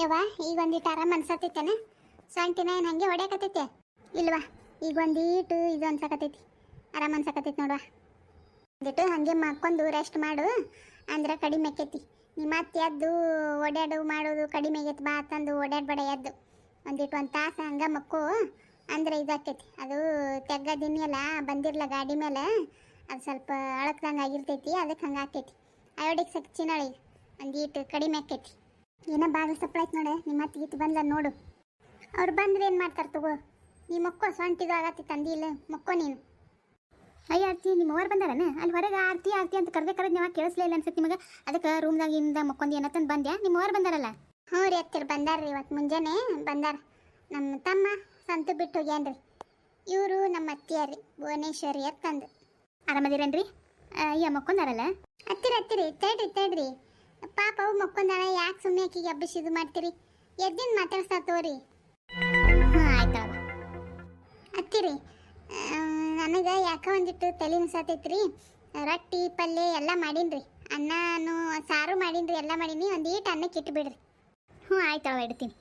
ಯವ್ವ, ಈಗ ಒಂದಿಟ್ಟು ಆರಾಮ್ ಅನ್ಸತೈತೇನ ಸೊಂಟಿನ ಏನು ಹಂಗೆ ಹೊಡ್ಯಾಕತೈತೆ ಇಲ್ವಾ? ಈಗ ಒಂದೀಟು ಇದು ಅನ್ಸಕತ್ತೈತಿ. ಆರಾಮ್ ಅನ್ಸಕತೈತಿ ನೋಡುವ. ಒಂದಿಟ್ಟು ಹಂಗೆ ಮಾಡ್ಕೊಂಡು ರೆಸ್ಟ್ ಮಾಡು, ಅಂದ್ರೆ ಕಡಿಮೆ ಆಕೈತಿ. ನಿಮ್ಮ ಮತ್ತೆ ಎದ್ದು ಓಡಾಡು ಮಾಡೋದು ಕಡಿಮೆ ಆಗೈತಿ, ಬಾ ತಂದು ಓಡಾಡ್ಬೇಡ ಎದ್ದು. ಒಂದಿಟ್ಟು ಒಂದು ತಾಸು ಹಂಗೆ ಮಕ್ಕು, ಅಂದ್ರೆ ಇದಾಕೈತಿ ಅದು ತೆಗ್ಗ ಬಂದಿರಲ್ಲ ಬಂದಿರ್ಲ ಗಾಡಿ ಮೇಲೆ ಅದು ಸ್ವಲ್ಪ ಅಳಕ್ದಂಗೆ ಆಗಿರ್ತೈತಿ ಅದಕ್ಕೆ ಹಂಗೆ ಆಕೈತಿ. ಅಯೋಡಿಕ್ ಸಕ್ಚಿನಳಿ ಒಂದೀಟು ಕಡಿಮೆ ಆಕೈತಿ. ಏನೋ ಬಾಗಿಲು ಸಪ್ಲೈತ್ ನೋಡೆ ನಿಮ್ಮ ಅತ್ತೆ ಇತ್ತು ಬಂದ್ಲ ನೋಡು. ಅವ್ರು ಬಂದ್ರೆ ಏನು ಮಾಡ್ತಾರೆ ತಗೋ? ನೀ ಮಕ್ಕೋ ಸೊಂಟಿದು ಆಗತ್ತಿ ತಂದಿ ಇಲ್ಲ ಮಕ್ಕೋ ನೀನು. ಅಯ್ಯ ಆರ್ತಿ ನಿಮ್ಮ ಅವ್ರು ಬಂದಾರನ? ಅಲ್ಲಿ ಹೊರಗೆ ಆರ್ತಿ ಆರ್ತಿ ಅಂತ ಕರೆದೇ ಕರೆದ್ ನೀವು ಕೇಳಿಸ್ಲಿಲ್ಲ ಅನ್ಸುತ್ತೆ ನಿಮಗೆ? ಅದಕ್ಕೆ ರೂಮ್ದಾಗಿಂದ ಮಕ್ಕೊಂದು ಏನತ್ತಂದು ಬಂದ್ಯಾ? ನಿಮ್ಮ ಅವ್ರು ಬಂದಾರಲ್ಲ? ಹ್ಞೂ ರೀ ಅತ್ತಿರ್ ಬಂದಾರ್ರಿ ಇವತ್ತು ಮುಂಜಾನೆ ಬಂದಾರ. ನಮ್ಮ ತಮ್ಮ ಸಂತು ಬಿಟ್ಟು ಹೋಗ್ಯಾನ್ರಿ. ಇವರು ನಮ್ಮ ಅತ್ತಿಯಾರಿ ಭುವನೇಶ್ವರಿ ಅತ್ತಂದು ಆರಾಮದಿರೇನ್ರಿ? ಅಯ್ಯ ಮಕ್ಕೊಂದಾರಲ್ಲ? ಹತ್ತಿರ ಹತ್ತಿರಿ ತೇಡ್ರಿ ತೇಡ್ರಿ. ಪಾಪ ಅವು ಮಕ್ಕೊಂದಾಳ ಯಾಕೆ ಸುಮ್ಮನೆ ಆಕಿಗೆ ಹಬ್ಬ ಇದು ಮಾಡ್ತೀರಿ? ಎದ್ದಿನ ಮಾತಾಡ್ಸ್ತಾ ತೋರಿ. ಹಾಂ ಆಯ್ತವ ಅತ್ತಿರಿ ನನಗೆ ಯಾಕೆ ಒಂದಿಟ್ಟು ತಲೆ ನುಸಾತೈತ್ರಿ. ರೊಟ್ಟಿ, ಪಲ್ಯ ಎಲ್ಲ ಮಾಡೀನಿ ಅನ್ನನು, ಸಾರು ಮಾಡೀನ್ರಿ, ಎಲ್ಲ ಮಾಡೀನಿ. ಒಂದು ಈಟ್ ಅನ್ನಕ್ಕೆ ಇಟ್ಬಿಡ್ರಿ. ಹ್ಞೂ ಆಯ್ತವ ಇಡ್ತೀನಿ.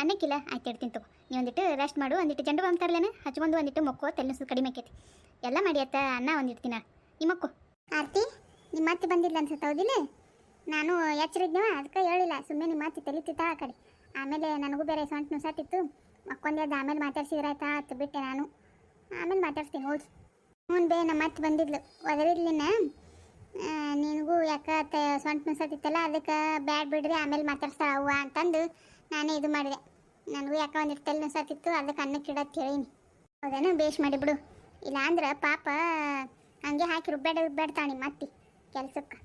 ಅನ್ನಕ್ಕಿಲ್ಲ, ಆಯ್ತು ಇಡ್ತೀನಿ ತಗೋ. ನೀವು ಒಂದಿಟ್ಟು ರೆಸ್ಟ್ ಮಾಡು. ಒಂದಿಟ್ಟು ಜಂಡು ಬಂತಾರಲ್ಲೇನ ಹಚ್ಕೊಂಡು ಒಂದಿಟ್ಟು ಮಕ್ಕೋ ತೆಲ್ನಸು ಕಡಿಮೆ ಆಕೈತಿ. ಎಲ್ಲ ಮಾಡಿ ಅತ್ತ, ಅನ್ನ ಒಂದಿಡ್ತೀನ ನಿಮ್ಮ ಮಕ್ಕೋ. ಆರ್ತಿ ನಿಮ್ಮ ಮತ್ತೆ ಬಂದಿಲ್ಲ ಅನ್ಸುತ್ತೆ ಹೌದಿಲ್ಲ? ನಾನು ಎಚ್ಚರಿದ್ನವ ಅದಕ್ಕೆ ಹೇಳಿಲ್ಲ. ಸುಮ್ಮನೆ ನಿಮ್ಮ ಮಾತು ತಲಿತಿತ್ತ ಆ ಕಡೆ. ಆಮೇಲೆ ನನಗೂ ಬೇರೆ ಸೊಂಟ ನುಸಾತಿತ್ತು. ಮಕ್ಕೊಂದೇದು ಆಮೇಲೆ ಮಾತಾಡ್ಸಿದ್ರಾಯ್ತಾ ಅತ್ತು ಬಿಟ್ಟೆ ನಾನು. ಆಮೇಲೆ ಮಾತಾಡ್ಸ್ತೀನಿ, ಹೋಗಿ. ಹ್ಞೂ ಬೇ ನಮ್ಮ ಮತ್ತೆ ಬಂದಿದ್ಲು. ಒದರಿದ್ಲಿನ ನಿನಗೂ ಯಾಕ ತ ಸೊಂಟು ಅದಕ್ಕೆ ಬ್ಯಾಡ್ ಬಿಡ್ರಿ, ಆಮೇಲೆ ಮಾತಾಡ್ಸ್ತಾ ಅವ್ವ ಅಂತಂದು ನಾನೇ ಇದು ಮಾಡಿದೆ. ನನಗೂ ಯಾಕೆ ಒಂದು ತಲೆ ನುಸಾತಿತ್ತು, ಅದಕ್ಕೆ ಅನ್ನಕ್ಕೆ ಇಡೋದು ಕೇಳೀನಿ. ಹೌದೇನು? ಬೇಷ್ ಮಾಡಿಬಿಡು ಇಲ್ಲಾಂದ್ರೆ ಪಾಪ ಹಂಗೆ ಹಾಕಿ ರುಬ್ಬೇಡ, ರುಬ್ಬೇಡ್ತಾಳೆ ನಿಮ್ಮ ಕೆಲಸಕ್ಕೆ.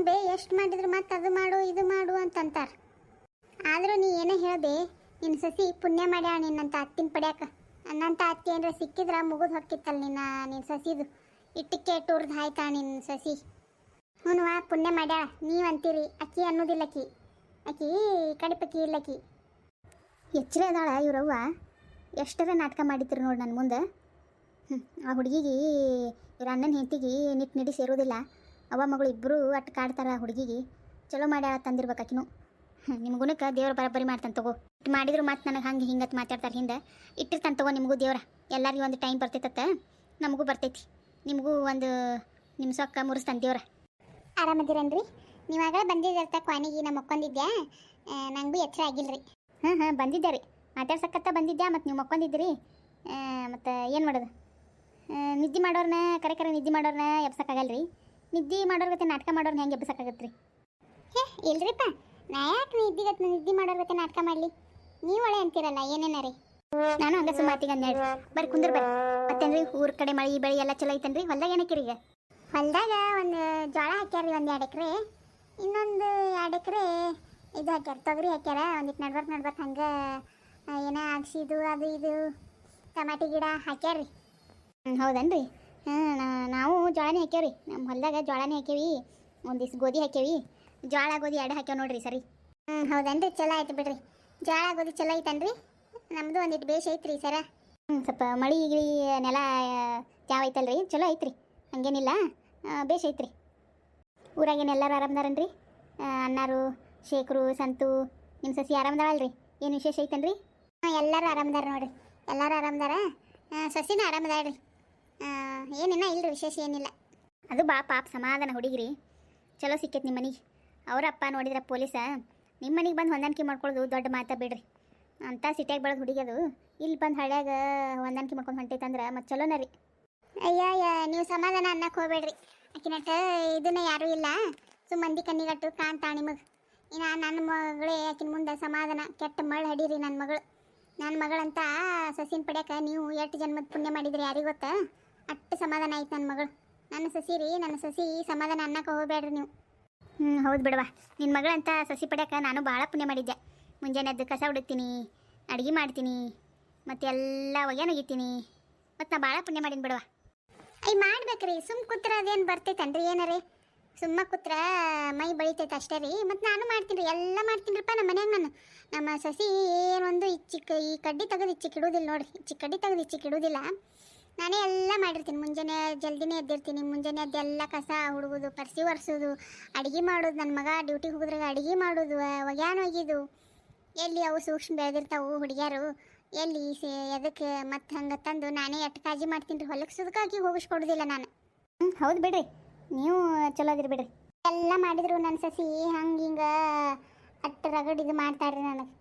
ಬೇ, ಎಷ್ಟು ಮಾಡಿದ್ರು ಮತ್ತೆ ಅದು ಮಾಡು, ಇದು ಮಾಡು ಅಂತಂತಾರ. ಆದರೂ ನೀ ಏನೇ ಹೇಳ್ದೆ ನಿನ್ನ ಸಸಿ ಪುಣ್ಯ ಮಾಡ್ಯಾಳ ನಿನ್ನಂತ ಅತ್ತಿನ ಪಡ್ಯಾಕ. ನನ್ನಂತ ಅತ್ತಿ ಏನರ ಸಿಕ್ಕಿದ್ರೆ ಮುಗಿದು ಹೊಕ್ಕಿತ್ತಲ್ಲ ನಿನ್ನ ನಿನ್ನ ಸಸಿದು. ಇಟ್ಟಿಕೆ ಟೂರ್ದು ಆಯ್ತಾ ನಿನ್ನ ಸಸಿ. ಹ್ಞೂ ಪುಣ್ಯ ಮಾಡ್ಯಾಳ. ನೀವು ಅಂತೀರಿ, ಅಕ್ಕಿ ಅನ್ನೋದಿಲ್ಲ ಅಕ್ಕಿ. ಕಡಿಪಕ್ಕಿ ಅಕ್ಕಿ. ಎಚ್ಚರ ಅದಾಳ ಇವ್ರವ್ವ. ಎಷ್ಟರ ನಾಟಕ ಮಾಡಿದ್ರು ನೋಡಿ ನನ್ನ ಮುಂದೆ. ಹ್ಞೂ ಆ ಹುಡುಗಿಗೆ ಇವ್ರ ಅಣ್ಣನ ಹೆಂಡತಿಗೆ ನಿಟ್ಟು ನಿಡಿ ಸೇರೋದಿಲ್ಲ. ಅವ್ವ ಮಗಳು ಇಬ್ಬರು ಅಟ್ಟು ಕಾಡ್ತಾರ ಹುಡುಗಿಗೆ. ಚಲೋ ಮಾಡ್ಯಾಳ ತಂದಿರ್ಬೇಕು ಆಕಿನು ಹ್ಞೂ ನಿಮ್ಮ ಗುಣಕ್ಕೆ ದೇವ್ರ ಬರಬ್ಬರಿ ಮಾಡ್ತಾನೆ ತಗೋ. ಇಟ್ಟು ಮಾಡಿದ್ರು ಮತ್ತೆ ನನಗೆ ಹಂಗೆ ಅಂತ ಮಾತಾಡ್ತಾರೆ ಹಿಂದೆ. ಇಟ್ಟಿರ್ತಾನೆ ತಗೋ ನಿಮಗೂ ದೇವ್ರ. ಎಲ್ಲರಿಗೂ ಒಂದು ಟೈಮ್ ಬರ್ತೈತತ್ತ ನಮಗೂ ಬರ್ತೈತಿ. ನಿಮಗೂ ಒಂದು ನಿಮ್ಮ ಸೊಕ್ಕ ಮುರಿಸ್ತಾನೆ ದೇವ್ರ. ಆರಾಮದಿರನ್ರಿ? ನೀವಾಗಲೇ ಬಂದಿದ್ದ ಕ್ವಾನಿಗೆ ನಮ್ಮ ಮಕ್ಕೊಂದಿದ್ಯಾ? ನಂಗೂ ಎಚ್ಚರ ಆಗಿಲ್ರಿ. ಹಾಂ ಹಾಂ ಬಂದಿದ್ದೆ ರೀ. ಮಾತಾಡ್ಸಕ್ಕತ್ತ ಬಂದಿದ್ದೆ ಮತ್ತು ನೀವು ಮಕ್ಕೊಂಡಿದ್ದೀರಿ ಮತ್ತು ಏನು ಮಾಡೋದು? ನಿದ್ದೆ ಮಾಡೋರ್ನ ಕರೆ ಕರೆ ನಿದ್ದೆ ಮಾಡೋರ್ನ ಎಬ್ಸಕ್ಕಾಗಲ್ಲ ರೀ ನಿದ್ದೆ ಮಾಡೋರ್ ನಾಟಕ ಮಾಡೋರ್ ಹೆಂಗೆ ಎಬ್ಸಕ್ಕಾಗತ್ತೆ ರೀ ಹೇ ಇಲ್ರಿಪ್ಪ. ನಾ ಯಾಕೆ ನಿದ್ದಿಗತ್ ನಿದ್ದೆ ಮಾಡೋರ್ ಗತೆ ನಾಟಕ ಮಾಡಲಿ? ನೀವು ಒಳ್ಳೆ ಅಂತೀರಲ್ಲ ಏನೇನ ರೀ ನಾನು ಹಂಗೆ ಸುಮಾತಿಗೆ ಅಂದೇಳಿ ಬರ್ರಿ ಕುಂದ್ರ ಬರ್ರಿ. ಮತ್ತೇನ್ರಿ ಊರ ಕಡೆ ಮಳೆ ಬೆಳೆ ಎಲ್ಲ ಚಲೋ ಐತನ್ರಿ? ಹೊಲ್ದಾಗ ಏನಕ್ಕಿರಿ ಈಗ? ಹೊಲ್ದಾಗ ಒಂದು ಜೋಳ ಹಾಕ್ಯಾರ ಒಂದು ಎರಡು ಎಕರೆ. ಇನ್ನೊಂದು ಎರಡು ಎಕರೆ ಇದು ಹಾಕ್ಯಾರ ತೊಗರಿ ಹಾಕ್ಯಾರ. ಒಂದಿಟ್ಟು ನಡ್ಬಾರ್ ನಡ್ಬಾರ್ ಹಂಗೆ ಏನೋ ಅಗ್ಸಿದು ಅದು ಇದು ಟಮಾಟಿ ಗಿಡ ಹಾಕ್ಯಾರ್ರಿ ಹ್ಞೂ ಹೌದನ್ರಿ? ನಾವು ಜೋಳನೇ ಹಾಕ್ಯಾವ್ರಿ. ನಮ್ಮ ಹೊಲದಾಗ ಜೋಳನೇ ಹಾಕ್ಯಾವಿ ಒಂದಿಷ್ಟು ಗೋಧಿ ಹಾಕ್ಯಾವಿ ಜೋಳ ಗೋಧಿ ಎರಡು ಹಾಕ್ಯಾವ ನೋಡ್ರಿ ಸರಿ. ಹ್ಞೂ ಹೌದನ್ರಿ? ಚಲೋ ಆಯ್ತು ಬಿಡ್ರಿ. ಜೋಳ ಗೋಧಿ ಚಲೋ ಐತನ್ರಿ? ನಮ್ಮದು ಒಂದಿಟ್ಟು ಬೇಷ್ ಐತ್ರಿ ಸರ. ಹ್ಞೂ ಸ್ವಲ್ಪ ಮಳೆ, ಗಿಳಿ, ನೆಲ ತ್ಯಾವ ಐತಲ್ರಿ? ಚಲೋ ಐತ್ರಿ. ಹಂಗೇನಿಲ್ಲ. ಬೇಷ್ ಐತ್ರಿ. ಊರಾಗೇನು ಎಲ್ಲರೂ ಆರಾಮದಾರನ್ರಿ? ಅಣ್ಣಾರು, ಶೇಖರು, ಸಂತು ನಿಮ್ಮ ಸಸಿ ಆರಾಮದಾಳಲ್ರಿ ಏನು ವಿಶೇಷ ಐತನ್ರಿ? ಹಾಂ, ಎಲ್ಲರೂ ಆರಾಮದಾರ ನೋಡ್ರಿ. ಎಲ್ಲರೂ ಆರಾಮದಾರ? ಸಸಿನ ಆರಾಮದಾಳ್ರಿ. ಏನಿನ್ನ ಇಲ್ಲರಿ ವಿಶೇಷ ಏನಿಲ್ಲ. ಅದು ಬಾ ಪಾಪ ಸಮಾಧಾನ ಹುಡುಗಿರಿ. ಚಲೋ ಸಿಕ್ಕೈತೆ ನಿಮ್ಮ ಮನೆಗೆ. ಅವ್ರ ಅಪ್ಪ ನೋಡಿದ್ರ ಪೊಲೀಸ ನಿಮ್ಮ ಮನೆಗೆ ಬಂದು ಹೊಂದಾಣಿಕೆ ಮಾಡ್ಕೊಳ್ಳೋದು ದೊಡ್ಡ ಮಾತಾ ಬಿಡ್ರಿ. ಅಂತ ಸಿಟಿಯಾಗಿ ಬೆಳೆದು ಹುಡುಗಿ ಅದು ಇಲ್ಲಿ ಬಂದು ಹಳ್ಯಾಗ ಹೊಂದಾಣಿಕೆ ಮಾಡ್ಕೊಂಡು ಹೊಂಟೈತಂದ್ರೆ ಮತ್ತೆ ಚಲೋನ ರೀ. ಅಯ್ಯ ಅಯ್ಯ ನೀವು ಸಮಾಧಾನ ಅನ್ನಕ್ಕೆ ಹೋಗ್ಬೇಡ್ರಿ. ಆಕಿನಟ್ಟ ಇದನ್ನ ಯಾರೂ ಇಲ್ಲ. ಸುಮ್ಮಂದಿ ಮಂದಿ ಕಣ್ಣಿಗಟ್ಟು ಕಾಣ್ತಾ ನಿಮಗೆ. ಇನ್ನು ನನ್ನ ಮಗಳೇ ಆಕಿನ ಮುಂದೆ ಸಮಾಧಾನ, ಕೆಟ್ಟ ಮಳ್ ಹಡೀರಿ ನನ್ನ ಮಗಳು. ನನ್ನ ಮಗಳಂತ ಸಸಿನ ಪಡ್ಯಾಕ ನೀವು ಎಷ್ಟು ಜನ್ಮದ ಪುಣ್ಯ ಮಾಡಿದ್ರಿ ಯಾರಿಗೆ ಗೊತ್ತಾ? ಅಷ್ಟು ಸಮಾಧಾನ ಆಯ್ತು ನನ್ನ ಮಗಳು. ನನ್ನ ಸಸಿ ರೀ, ನನ್ನ ಸಸಿ ಸಮಾಧಾನ ಅನ್ನಕ್ಕೆ ಹೋಗಬೇಡ್ರಿ ನೀವು. ಹ್ಞೂ ಹೌದು ಬಿಡವಾ ನಿನ್ನ ಮಗಳಂತ ಸಸಿ ಪಡ್ಯಾಕ ನಾನು ಭಾಳ ಪುಣ್ಯ ಮಾಡಿದ್ದೆ. ಮುಂಜಾನೆ ಎದ್ದು ಕಸ ಹುಡುಕ್ತೀನಿ ಅಡುಗೆ ಮಾಡ್ತೀನಿ, ಮತ್ತು ಎಲ್ಲ ಒಗ್ಯಾನ ಒಗಿತೀನಿ. ಮತ್ತು ನಾ ಭಾಳ ಪುಣ್ಯ ಮಾಡೀನಿ ಬಿಡವಾ ಐ ಮಾಡ್ಬೇಕ್ರಿ. ಸುಮ್ಮ ಕೂತ್ರ ಅದೇನು ಬರ್ತೈತನ್ರಿ ಏನಾರೇ? ಸುಮ್ಮ ಕೂತ್ರ ಮೈ ಬಳಿತೈತೆ ಅಷ್ಟೇ ರೀ. ಮತ್ತು ನಾನು ಮಾಡ್ತೀನಿ ರೀ. ಎಲ್ಲ ಮಾಡ್ತೀನಿರಪ್ಪ ನಮ್ಮ ಮನ್ಯಾಗ ನಾನು. ನಮ್ಮ ಸಸಿ ಏನೊಂದು ಇಚ್ಚಿಕ್, ಈ ಕಡ್ಡಿ ತೆಗೆದು ಇಚ್ಚಿಕ್ ಇಡೋದಿಲ್ಲ ನೋಡಿರಿ. ಚಿಕ್ಕ ಕಡ್ಡಿ ತೆಗೆದು ಇಚ್ಚಿಕ್ ಇಡೋದಿಲ್ಲ. ನಾನೇ ಎಲ್ಲ ಮಾಡಿರ್ತೀನಿ. ಮುಂಜಾನೆ ಜಲ್ದಿನೇ ಎದ್ದಿರ್ತೀನಿ ಮುಂಜಾನೆ ಅದೆಲ್ಲ ಕಸ ಹುಡುಗೋದು, ಪರ್ಸಿ ಒರೆಸೋದು, ಅಡುಗೆ ಮಾಡೋದು ನನ್ನ ಮಗ ಡ್ಯೂಟಿಗೆ ಹೋಗಿದ್ರಾಗ ಅಡುಗೆ ಮಾಡೋದು ಒಗ್ಯಾನ ಒಗಿದು. ಎಲ್ಲಿ ಅವು ಸೂಕ್ಷ್ಮ ಬೆಳೆದಿರ್ತಾವು ಹುಡುಗಿಯರು, ಎಲ್ಲಿ ಎದಕ್ಕೆ ಮತ್ತೆ ಹಂಗೆ ತಂದು ನಾನೇ ಎಟ್ಟು ಕಾಜಿ ಮಾಡ್ತೀನಿ ರೀ ಹೊಲಕ್ಕೆ ಹೋಗಿಸ್ಕೊಡುದಿಲ್ಲ ನಾನು. ಹ್ಞೂ ಹೌದು ಬಿಡ್ರಿ. ನೀವು ಚಲೋ ಅದಿರಿ ಬಿಡ್ರಿ. ಎಲ್ಲ ಮಾಡಿದ್ರು ನನ್ನ ಸಸಿ, ಹಂಗೆ ಹಿಂಗೆ ಅಟ್ಟು ರಗಡ್ ಇದು ಮಾಡ್ತಾರ್ರಿ ನನಗೆ.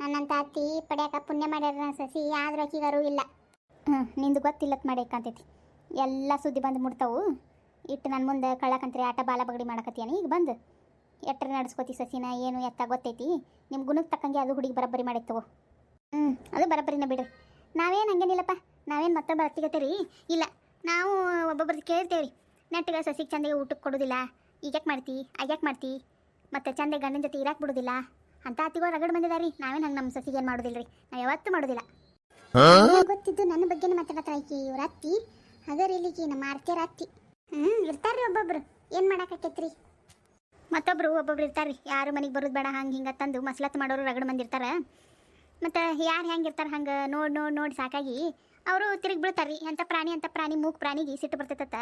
ನನ್ನಂತ ಅತ್ತಿ ಪಡ್ಯಾಕ ಪುಣ್ಯ ಮಾಡ್ಯಾರ ನನ್ನ ಸಸಿ, ಆದ್ರೆ ಅಕ್ಕಿಗಾರು ಇಲ್ಲ ಹ್ಞೂ ನಿಂದು ಗೊತ್ತಿಲ್ಲತ್ ಮಾಡ್ಯಕಂತೈತಿ ಎಲ್ಲ ಸುದ್ದಿ ಬಂದು ಮುಡ್ತಾವು ಇಟ್ಟು ನನ್ನ ಮುಂದೆ ಕಳ್ಳಕಂತ್ರಿ ಆಟ ಬಾಲ ಬಗಡಿ ಮಾಡಕತ್ತೀನಿ ಈಗ ಬಂದು. ಎಟ್ರ ನಡ್ಸ್ಕೊತಿ ಸಸಿನ, ಏನು ಎತ್ತ ಗೊತ್ತೈತಿ. ನಿಮ್ಮ ಗುಣಕ್ಕೆ ತಕ್ಕಂಗೆ ಅದು ಹುಡುಗಿ ಬರಬ್ಬರಿ ಮಾಡಿತ್ತವು. ಹ್ಞೂ ಅದು ಬರಬ್ಬರಿನ ಬಿಡ್ರಿ ನಾವೇನು ಹಂಗೇನಿಲ್ಲಪ್ಪ, ನಾವೇನು ಮತ್ತೆ ಹತ್ತಿಗತ್ತೀರಿ ಇಲ್ಲ, ನಾವು ಒಬ್ಬೊಬ್ರದ್ದು ಕೇಳ್ತೇವೆ ರೀ ನೆಟ್ಟಿಗೆ ಸಸಿಗೆ ಚಂದಗೆ ಊಟಕ್ಕೆ ಕೊಡೋದಿಲ್ಲ. ಈಗ ಯಾಕೆ ಮಾಡ್ತಿ? ಯಾಕೆ ಮಾಡ್ತಿ? ಮತ್ತು ಚಂದ ಗಂಡನ ಜೊತೆ ಇರಾಕ್ ಬಿಡೋದಿಲ್ಲ. ಅಂತ ಅತಿಗಳು ರಗಡ್ ರೀ ನಾವೇನು ಹಂಗೆ ನಮ್ಮ ಸಸಿಗೆ ಏನು ಮಾಡೋದಿಲ್ಲ ರೀ ನಾವು ಯಾವತ್ತೂ ಮಾಡೋದಿಲ್ಲ. ನನಗ್ ಗೊತ್ತಿದ್ದು ನನ್ನ ಬಗ್ಗೆನೇ ಮಾತಾಡತ್ತಾಳ ಈಕಿ ಇವ್ರ ಅತ್ತಿ. ಹಗರ್ ಇಲ್ಲಿಗೆ ನಮ್ಮ ಆರ್ತಿಯರ ಅತ್ತಿ. ಹ್ಞೂ ಇರ್ತಾರ್ರಿ ಒಬ್ಬೊಬ್ರು. ಏನು ಮಾಡಾಕತ್ತೈತ್ರಿ? ಮತ್ತೊಬ್ರು, ಒಬ್ಬೊಬ್ರು ಇರ್ತಾರೆ ಯಾರು ಮನೆಗೆ ಬರೋದು ಬೇಡ, ಹಂಗೆ ಹಿಂಗೆ ತಂದು ಮಸ್ಲತ್ ಮಾಡೋರು ರಗಡ್ ಮಂದಿ ಇರ್ತಾರೆ. ಮತ್ತು ಯಾರು ಹೆಂಗೆ ಹಂಗ ಹಂಗೆ ನೋಡಿ ನೋಡಿ ನೋಡಿ ಸಾಕಾಗಿ ಅವರು ತಿರುಗಿ ಬೀಳ್ತಾರೆ ಎಂತ ಪ್ರಾಣಿ ಅಂತ ಪ್ರಾಣಿ, ಮೂಕ್ ಪ್ರಾಣಿಗೆ ಸಿಟ್ಟು ಬರ್ತೈತತ್ತ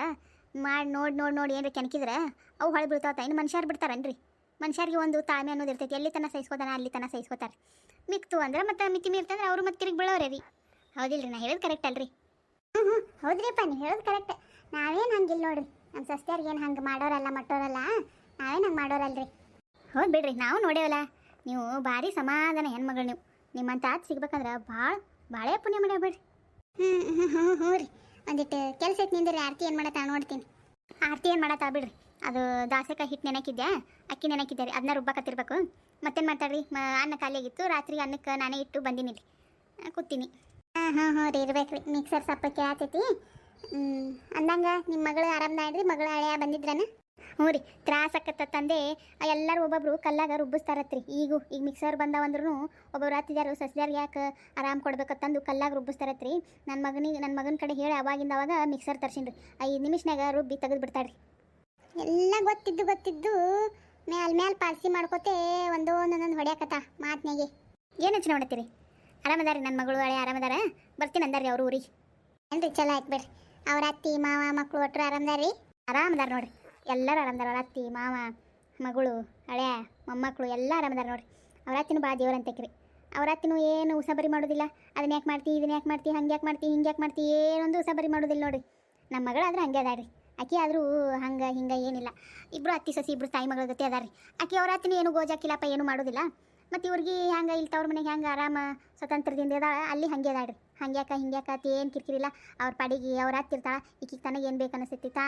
ಮಾಡಿ, ನೋಡಿ ನೋಡಿ ನೋಡಿ ಏನ್ರಿ ಕೆಣಕಿದ್ರೆ, ಅವು ಹೊಳೆ ಬೀಳ್ತಾವತ್ತ. ಇನ್ನು ಮನುಷ್ಯರು ಬಿಡ್ತಾರನ್ರಿ? ಮನುಷ್ಯರಿಗೆ ಒಂದು ತಾಳ್ಮೆ ಅನ್ನೋದು ಇರ್ತೈತಿ. ಎಲ್ಲಿ ತನ ಸಹಿಸ್ಕೋತಾನೆ, ಅಲ್ಲಿ ತನ ಸಹಿಸ್ಕೋತಾರೆ. ಮಿಕ್ತು ಅಂದ್ರೆ ಮತ್ತೆ ಮಿತಿ ಮೀರ್ತಂದ್ರೆ ಅವರು ಮತ್ತೆ ತಿರುಗಿ ಬೀಳೋರೇ ರೀ. ಹೌದಿಲ್ರಿ ನಾ ಹೇಳೋದು ಕರೆಕ್ಟ್ ಅಲ್ರಿ. ಹ್ಞೂ ಹ್ಞೂ ಹೌದ್ರಿಪ್ಪ ನೀವು ಹೇಳೋದು ಕರೆಕ್ಟ್ ನಾವೇನು ಹಂಗಿಲ್ಲ ನೋಡ್ರಿ ನಮ್ಮ ಸಸ್ತ್ಯಾರ್ಗೆ ಏನು ಹಂಗೆ ಮಾಡೋರಲ್ಲ ಮಟ್ಟೋರಲ್ಲ ನಾವೇನು ಹಂಗೆ ಮಾಡೋರಲ್ರಿ. ಹೌದು ಬಿಡ್ರಿ ನಾವು ನೋಡೇವಲ್ಲ ನೀವು ಭಾರಿ ಸಮಾಧಾನ ಹೆಣ್ಮಗಳು ನೀವು. ನಿಮ್ಮಂತ ಆತ್ ಸಿಗ್ಬೇಕಂದ್ರೆ ಭಾಳ ಭಾಳ ಪುಣ್ಯ ಮಾಡ್ಯಾವ ಬಿಡ್ರಿ. ಹ್ಞೂ ಹ್ಞೂ ಹ್ಞೂ ಹ್ಞೂ ರೀ ಒಂದಿಟ್ಟು ಕೆಲಸ ಐತೆ ನಿಂದ್ರಿ ಆರತಿ ಏನು ಮಾಡತ್ತಾ ನೋಡ್ತೀನಿ. ಆರತಿ ಏನು ಮಾಡತ್ತಾ ಬಿಡ್ರಿ ಅದು ದಾಸಕ ಹಿಟ್ಟು ನೆನಕಿದ್ಯಾ? ಅಕ್ಕಿ ನೆನಕಿದ್ದೆ ರೀ ಅದನ್ನ ರುಬ್ಬಕತ್ತಿರ್ಬೇಕು ಮತ್ತೇನು ಮಾಡ್ತಾರ್ರಿ ಮ ಅನ್ನ ಖಾಲಿಯಾಗಿತ್ತು ರಾತ್ರಿ ಅನ್ನಕ್ಕೆ ನಾನೇ ಇಟ್ಟು ಬಂದೀನಿ ರೀ ಕೂತೀನಿ. ಹಾಂ ಹಾಂ ಹಾಂ ರೀ ಇರ್ಬೇಕು ರೀ. ಮಿಕ್ಸರ್ ಸಪ್ಪ ಕೇಳತೈತಿ ಹ್ಞೂ ಅಂದಂಗೆ ನಿಮ್ಮ ಮಗಳು ಆರಾಮ್ದಾಳ್ರಿ ಮಗಳು ಹಳೆಯ ಬಂದಿದ್ರನ? ಹ್ಞೂ ರೀ ತ್ರಾಸಕ್ಕತ್ತ ತಂದೆ. ಎಲ್ಲರೂ ಒಬ್ಬೊಬ್ರು ಕಲ್ಲಾಗ ರುಬ್ಬಿಸ್ತಾರತ್ರಿ. ಈಗೂ ಈಗ ಮಿಕ್ಸರ್ ಬಂದವಂದ್ರೂ ಒಬ್ಬೊಬ್ರು ಹತ್ತಿದ್ಯಾರು ಸಸ್ಯಾರು ಯಾಕೆ ಆರಾಮ್ ಕೊಡ್ಬೇಕತ್ತಂದು ಕಲ್ಲಾಗ ರುಬ್ಬಿಸ್ತಾರತ್ರಿ. ನನ್ನ ಮಗನಿಗೆ ನನ್ನ ಮಗನ ಕಡೆ ಹೇಳಿ ಅವಾಗಿಂದ ಅವಾಗ ಮಿಕ್ಸರ್ ರೀ ಐದು ನಿಮಿಷನಾಗ ರುಬ್ಬಿ ತೆಗೆದು ಬಿಡ್ತಾಳ್ರಿ. ಎಲ್ಲ ಗೊತ್ತಿದ್ದು ಗೊತ್ತಿದ್ದು ಮ್ಯಾಲ ಮ್ಯಾಲ ಪಾಲ್ಸಿ ಮಾಡ್ಕೋತೆ ಒಂದೊಂದೊಂದೊಂದು ಹೊಡ್ಯಾಕತ್ತ ಮಾತ್ನಾಗೆ ಏನು ಹಚ್ಚಿ ಮಾಡತ್ತೀರಿ? ಆರಾಮದಾರಿ ನನ್ನ ಮಗಳು ಹಳೆ ಆರಾಮದಾರ? ಬರ್ತೀನಿ ಅಂದಾರಿ ಅವ್ರ ಊರಿಗೆ. ಏನ್ರಿ ಚಲೋ ಆಯ್ತು ಬಿಡ್ರಿ. ಅವ್ರ ಅತ್ತಿ ಮಾವ ಮಕ್ಕಳು ಒಟ್ಟರು ಆರಾಮದಾರಿ ಆರಾಮದಾರ ನೋಡ್ರಿ. ಎಲ್ಲರೂ ಆರಾಮದಾರ ಅವ್ರ ಅತ್ತಿ ಮಾವ ಮಗಳು ಹಳೆ ಮೊಮ್ಮಕ್ಕಳು ಎಲ್ಲ ಆರಾಮದಾರ ನೋಡ್ರಿ. ಅವ್ರ ಅತ್ತಿನೂ ಭಾಳ ದೇವ್ರ ಅಂತಕ್ರಿ ಅವ್ರ ಅತ್ತಿನೂ ಏನು ಉಸಬರಿ ಮಾಡೋದಿಲ್ಲ. ಅದನ್ನ ಯಾಕೆ ಮಾಡ್ತಿ ಇದನ್ನ ಯಾಕೆ ಮಾಡ್ತಿ ಹಂಗೆ ಯಾಕೆ ಮಾಡ್ತಿ ಹಿಂಗೆ ಯಾಕೆ ಮಾಡ್ತಿ ಏನೊಂದು ಉಸಬರಿ ಮಾಡೋದಿಲ್ಲ ನೋಡ್ರಿ. ನಮ್ಮ ಮಗಳಾದ್ರೆ ಹಂಗೆ ಅದಾರಿ ಆಕೆ ಆದರೂ ಹಂಗೆ ಹಿಂಗೆ ಏನಿಲ್ಲ. ಇಬ್ಬರು ಅತ್ತಿ ಸಸಿ ಇಬ್ಬರು ತಾಯಿ ಮಗಳ ಜೊತೆ ಅದಾರಿ ಆಕೆ ಅವ್ರ ಅತ್ತಿನ ಏನು ಗೋಜಾಕಿಲ್ಲಪ್ಪ ಏನು ಮಾಡೋದಿಲ್ಲ. ಮತ್ತು ಇವ್ರಿಗೆ ಹ್ಯಾಂಗೆ ಇಲ್ಲಿ ತವ್ರ ಮನೆಗೆ ಹೆಂಗೆ ಆರಾಮ ಸ್ವತಂತ್ರದಿಂದ ಇದಾವ ಅಲ್ಲಿ ಹಂಗೆ ಅದಾಳ್ರಿ. ಹಂಗ್ಯಾಕ ಹಿಂಗ್ಯಾಕ ಅತಿ ಏನು ಕಿರಿಕಿರಿಲ್ಲ ಅವ್ರ ಪಾಡಿಗೆ ಅವ್ರ ಹತ್ತಿರ್ತಾಳ ಈಕಿಗೆ ತನಗೆ ಏನು ಬೇಕು ಅನಿಸ್ತೈತಿ? ತಾ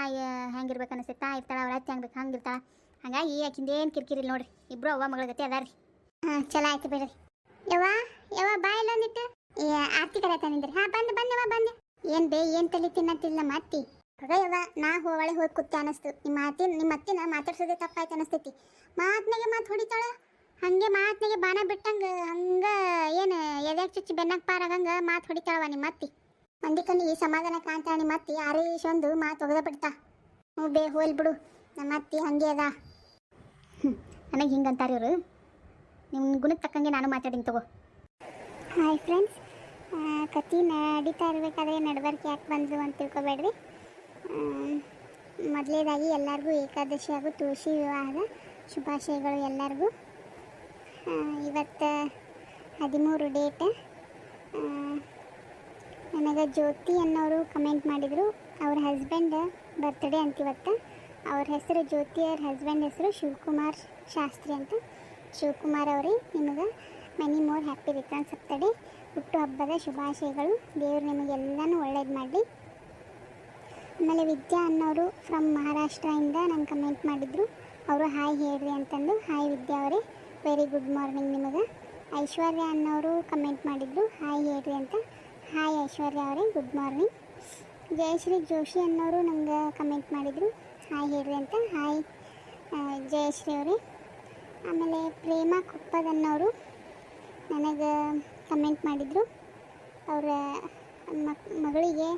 ಹೆಂಗಿರ್ಬೇಕು ಅನಿಸ್ತೈತಿ? ತಾ ಇರ್ತಾಳ. ಅವ್ರ ಹತ್ತಿ ಹೆಂಗೆ ಬೇಕು ಹಂಗೆ ಇರ್ತಾಳೆ. ಹಂಗಾಗಿ ಆಕಿಂದ ಏನು ಕಿರಿಕಿರಿಲ್ಲ ನೋಡ್ರಿ. ಇಬ್ಬರು ಅವ್ವ ಮಗಳ ಜೊತೆ ಅದಾರಿ. ಹಾಂ, ಚಲೋ ಆಯ್ತು ಬಿಡ್ರಿ. ಯವ್ವ ಯವ್ವ, ಬಾ ಏ, ಆರ್ತಿ ಕರೆತಾನಿದ್ರಿ ಹಾಂ, ಬಂದು ಬಂದವ ಬಂದೆ. ಏನು ಬೇ, ಏನು ತಲೆ ತಿನ್ನತ್ತಿಲ್ಲ ಮತ್ತಿ. ಯವ್ವ? ನಾ ಒಳಗೆ ಹೋಗಿ ಕುತ್ತೆ ಅನಿಸ್ತು. ನಿಮ್ಮ ಅತ್ತಿ ನಿಮ್ಮ ಅತ್ತಿನ ಮಾತಾಡ್ಸೋದೇ ತಪ್ಪಾಯ್ತು ಅನಿಸ್ತೈತಿ. ಮಾತ್ನಾಗೆ ಮಾತು ಹೊಡಿತಾಳ? ಹಂಗೆ ಮಾತ್ನಿಗೆ ಬಾಣ ಬಿಟ್ಟಂಗ, ಹಂಗ ಏನು ಎದೆ ಚುಚ್ಚಿ ಬೆನ್ನಕ್ಕೆ ಪಾರಾಗಂಗ ಮಾತು ಹೊಡಿತಾಳವ ನಿಮ್ಮ ಅತ್ತಿ. ಈ ಸಮಾಧಾನ ಕಾಣ್ತಾಳ ನಿಮ್ಮ ಅತ್ತಿ ಆರೇಶ್ ಒಂದು ಮಾತು ಒಗದ ಬಿಡ್ತಾ. ಹ್ಞೂ ಬೇ ಹೋಲ್ ಬಿಡು ನಮ್ಮ ಅತ್ತಿ ಹಂಗೆ ಅದ. ನನಗೆ ಹಿಂಗೆ ಅಂತಾರೆ ಇವರು. ನಿಮ್ಮ ಗುಣಕ್ಕೆ ತಕ್ಕಂಗೆ ನಾನು ಮಾತಾಡಿನಿ ತಗೋ. ಹಾಯ್ ಫ್ರೆಂಡ್ಸ್ ಕತಿ ನಡೀತಾ ಇರಬೇಕಾದ್ರೆ ನಡಬರ್ಕೆ ಯಾಕೆ ಬಂದರು ಅಂತ ತಿಳ್ಕೊಬೇಡ್ರಿ. ಮೊದಲೇದಾಗಿ ಎಲ್ಲರಿಗೂ ಏಕಾದಶಿ ಹಾಗೂ ತುಳಸಿ ವಿವಾಹದ ಶುಭಾಶಯಗಳು ಎಲ್ಲರಿಗೂ. ಇವತ್ತು ಹದಿಮೂರು ಡೇಟ್. ನನಗೆ ಜ್ಯೋತಿ ಅನ್ನೋರು ಕಮೆಂಟ್ ಮಾಡಿದರು. ಅವ್ರ ಹಸ್ಬೆಂಡ್ ಬರ್ತ್ಡೇ ಅಂತ ಇವತ್ತು. ಅವ್ರ ಹೆಸರು ಜ್ಯೋತಿ, ಅವ್ರ ಹಸ್ಬೆಂಡ್ ಹೆಸರು ಶಿವಕುಮಾರ್ ಶಾಸ್ತ್ರಿ ಅಂತ. ಶಿವಕುಮಾರ್ ಅವರೇ, ನಿಮಗೆ ಮೆನಿ ಮೋರ್ ಹ್ಯಾಪಿ ರಿಟರ್ನ್ಸ್ ಆಗ್ತದೆ. ಹುಟ್ಟುಹಬ್ಬದ ಶುಭಾಶಯಗಳು. ದೇವರು ನಿಮಗೆಲ್ಲನೂ ಒಳ್ಳೇದು ಮಾಡಲಿ. ಆಮೇಲೆ ವಿದ್ಯಾ ಅನ್ನೋರು ಫ್ರಮ್ ಮಹಾರಾಷ್ಟ್ರದಿಂದ ನಂಗೆ ಕಮೆಂಟ್ ಮಾಡಿದರು. ಅವರು ಹಾಯ್ ಹೇಳ್ರಿ ಅಂತಂದು. ಹಾಯ್ ವಿದ್ಯಾ ಅವರೇ. ವೆರಿ ಗುಡ್ ಮಾರ್ನಿಂಗ್ ನಿಮಗೆ. ಐಶ್ವರ್ಯ ಅನ್ನೋರು ಕಮೆಂಟ್ ಮಾಡಿದರು. ಹಾಯ್ ಹೇಳ್ರಿ ಅಂತ. ಹಾಯ್ ಐಶ್ವರ್ಯ ಅವರೇ ಗುಡ್ ಮಾರ್ನಿಂಗ್ ಜಯಶ್ರೀ ಜೋಶಿ ಅನ್ನೋರು ನಂಗೆ ಕಮೆಂಟ್ ಮಾಡಿದರು. ಹಾಯ್ ಹೇಳ್ರಿ ಅಂತ. ಹಾಯ್ ಜಯಶ್ರೀ ಅವರೇ. ಆಮೇಲೆ ಪ್ರೇಮ ಅನ್ನೋರು ನನಗೆ ಕಮೆಂಟ್ ಮಾಡಿದರು. ಅವರ ಮಕ್ ಮಗಳಿಗೆ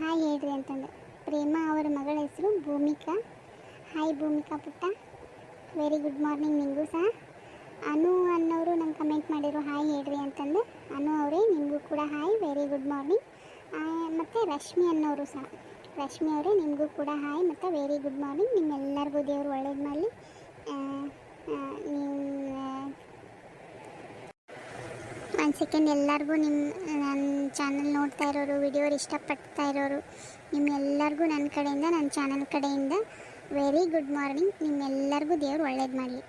ಹಾಯ್ ಹೇಳ್ರಿ ಅಂತಂದು. ಪ್ರೇಮ ಅವರ ಮಗಳ ಹೆಸರು ಭೂಮಿಕಾ. ಹಾಯ್ ಭೂಮಿಕಾ ಪುಟ್ಟ. ವೆರಿ ಗುಡ್ ಮಾರ್ನಿಂಗ್ ನಿಮಗೂ ಸಹ. ಅನು ಅನ್ನೋರು ನಂಗೆ ಕಮೆಂಟ್ ಮಾಡಿದ್ರು, ಹಾಯ್ ಹೇಳ್ರಿ ಅಂತಂದು. ಅನು ಅವರೇ, ನಿಮಗೂ ಕೂಡ ಹಾಯ್ ವೆರಿ ಗುಡ್ ಮಾರ್ನಿಂಗ್ ಮತ್ತು ರಶ್ಮಿ ಅನ್ನೋರು ಸಹ. ರಶ್ಮಿ ಅವರೇ, ನಿಮಗೂ ಕೂಡ ಹಾಯ್, ಮತ್ತು ವೆರಿ ಗುಡ್ ಮಾರ್ನಿಂಗ್ ನಿಮ್ಮೆಲ್ಲರಿಗೂ ದೇವರು ಒಳ್ಳೇದು ಮಾಡಲಿ. ಒಂದು ಸೆಕೆಂಡ್ ಎಲ್ಲರಿಗೂ ನಿಮ್ಮ ನನ್ನ ಚಾನಲ್ ನೋಡ್ತಾ ಇರೋರು ವಿಡಿಯೋ ಇಷ್ಟಪಡ್ತಾ ಇರೋರು, ನಿಮ್ಮೆಲ್ಲರಿಗೂ ನನ್ನ ಕಡೆಯಿಂದ ನನ್ನ ಚಾನಲ್ ಕಡೆಯಿಂದ ವೆರಿ ಗುಡ್ ಮಾರ್ನಿಂಗ್ ನಿಮ್ಮೆಲ್ಲರಿಗೂ ದೇವರು ಒಳ್ಳೇದು ಮಾಡಲಿ.